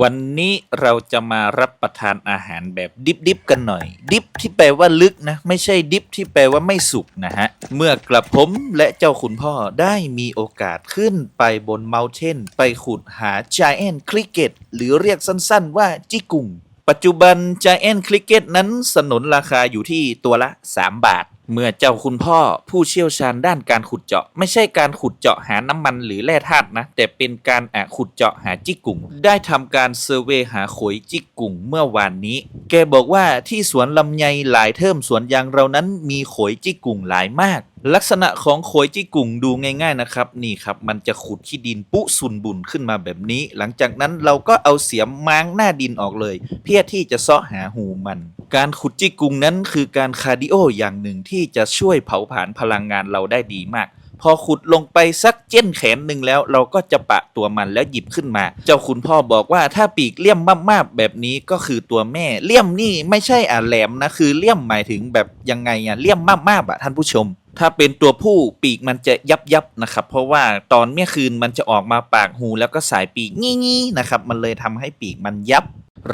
วันนี้เราจะมารับประทานอาหารแบบดิบๆกันหน่อย ดิบที่แปลว่าลึกนะ ไม่ใช่ดิบที่แปลว่าไม่สุกนะฮะ เมื่อกระผมและเจ้าคุณพ่อได้มีโอกาสขึ้นไปบนเม t เทนไปขุดหา Giant Cricket หรือเรียกสั้นๆว่าจิกุงปัจจุบัน Giant Cricket นั้นสนนราคาอยู่ที่ตัวละ 3 บาท เมื่อเจ้าคุณพ่อผู้เชี่ยวชาญด้านการขุดเจาะ ไม่ใช่การขุดเจาะหาน้ำมันหรือแร่ธาตุนะ แต่เป็นการอะขุดเจาะหาจิกกุ่ง ได้ทำการเซอร์เวหาขอยจิกกุ่งเมื่อวานนี้ แกบอกว่าที่สวนลำไยหลายเทิมสวนยางเรานั้นมีขอยจิกกุ่งหลายมาก ลักษณะของโขยจิกุ่งดูง่ายๆนะครับนี่ครับมันจะขุดขี้ดินปุสุนบุนขึ้นมาแบบนี้ หลังจากนั้นเราก็เอาเสียมม้างหน้าดินออกเลย เพื่อที่จะเซาะหาหูมัน การขุดจิกุ่งนั้นคือการคาร์ดิโออย่างหนึ่งที่จะช่วยเผาผลาญพลังงานเราได้ดีมาก พอขุดลงไปสักเจ้นแขนหนึ่งแล้ว เราก็จะปะตัวมันแล้วหยิบขึ้นมา เจ้าคุณพ่อบอกว่าถ้าปีกเลี่ยมมากๆแบบนี้ก็คือตัวแม่ เลี่ยมนี่ไม่ใช่อะแหลมนะคือเลี่ยมหมายถึงแบบยังไงอะเลี่ยมมากๆอะท่านผู้ชม ถ้าเป็นตัวผู้ปีกมันจะยับยับนะครับ เพราะว่าตอนเมื่อคืนมันจะออกมาปากหูแล้วก็สายปีกงี้ๆนะครับ มันเลยทำให้ปีกมันยับ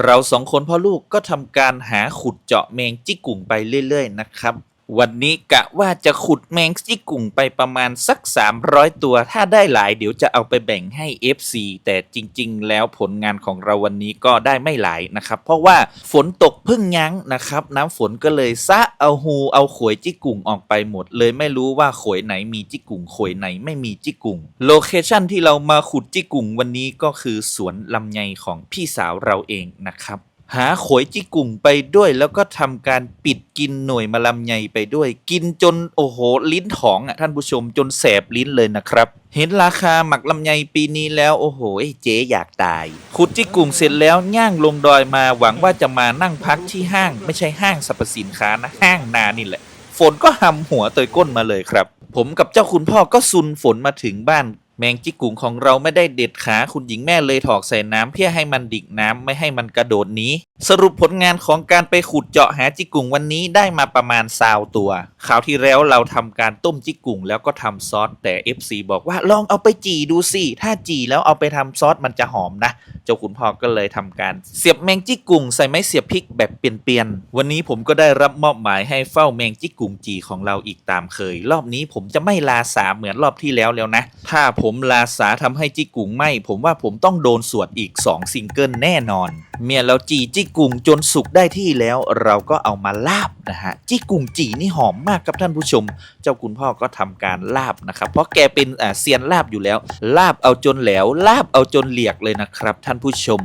เราสองคนพ่อลูกก็ทำการหาขุดเจาะแมงจิกกุ่งไปเรื่อย ๆ นะครับ วันนี้กะว่าจะขุดแมงจิกกุ่งไปประมาณสัก 300 ตัว ถ้าได้หลายเดี๋ยวจะเอาไปแบ่งให้ FC แต่จริง ๆ แล้วผลงานของเราวันนี้ก็ได้ไม่หลายนะครับ เพราะว่าฝนตกเพิ่งยั้งนะครับ น้ำฝนก็เลยซะเอาฮูเอาขวยจิกกุ่งออกไปหมด เลยไม่รู้ว่าขวยไหนมีจิกกุ่งขวยไหนไม่มีจิกกุ่งโลเคชั่นที่เรามาขุดจิกกุ่งวันนี้ก็คือสวนลำไยของพี่สาวเราเองนะครับ หาขวยจิกุ่งไปด้วย แล้วก็ทำการปิดกินหน่วยมะลำไยไปด้วย กินจนโอ้โหลิ้นถองอะท่านผู้ชมจนแสบลิ้นเลยนะครับ เห็นราคาหมักลำไยปีนี้แล้วโอ้โหเจ๊อยากตาย ขุดจิกุ่งเสร็จแล้วย่างลงดอยมาหวังว่าจะมานั่งพักที่ห้าง ไม่ใช่ห้างสรรพสินค้านะห้างนานี่แหละ ฝนก็หำหัวเตยก้นมาเลยครับ ผมกับเจ้าคุณพ่อก็ซุนฝนมาถึงบ้าน แมงจิกุ๋งของเราไม่ได้เด็ดขาคุณหญิงแม่เลยถอกใส่น้ำเพื่อให้มันดิกน้ำไม่ให้มันกระโดดหนีสรุปผลงานของการไปขุดเจาะหาจิกุ๋งวันนี้ได้มาประมาณซาวตัวคราวที่แล้วเราทำการต้มจิกกุ่งแล้วก็ทำซอสแต่ FC บอกว่าลองเอาไปจี่ดูสิถ้าจี่แล้วเอาไปทำซอสมันจะหอมนะเจ้าคุณพ่อก็เลยทำการเสียบแมงจิกกุ่งใส่ไม้เสียบพริกแบบเปลี่ยนๆวันนี้ผมก็ได้รับมอบหมายให้เฝ้าแมงจิกกุ่งจีของเราอีกตามเคย รอบนี้ผมจะไม่ลาสาเหมือนรอบที่แล้วแล้วนะ ถ้าผมลาสาทำให้จิกกุ่งไหมผมว่าผมต้องโดนสวดอีก 2 ซิงเกิลแน่นอน เมียเราจีจี้กุ่งจนสุกได้ที่แล้ว เราก็เอามาลาบนะฮะจี้กุ่งจีนี่หอมมากครับท่านผู้ชม เจ้าคุณพ่อก็ทำการลาบนะครับ เพราะแกเป็นเซียนลาบอยู่แล้ว ลาบเอาจนแหลวลาบเอาจนเหลียกเลยนะครับท่านผู้ชม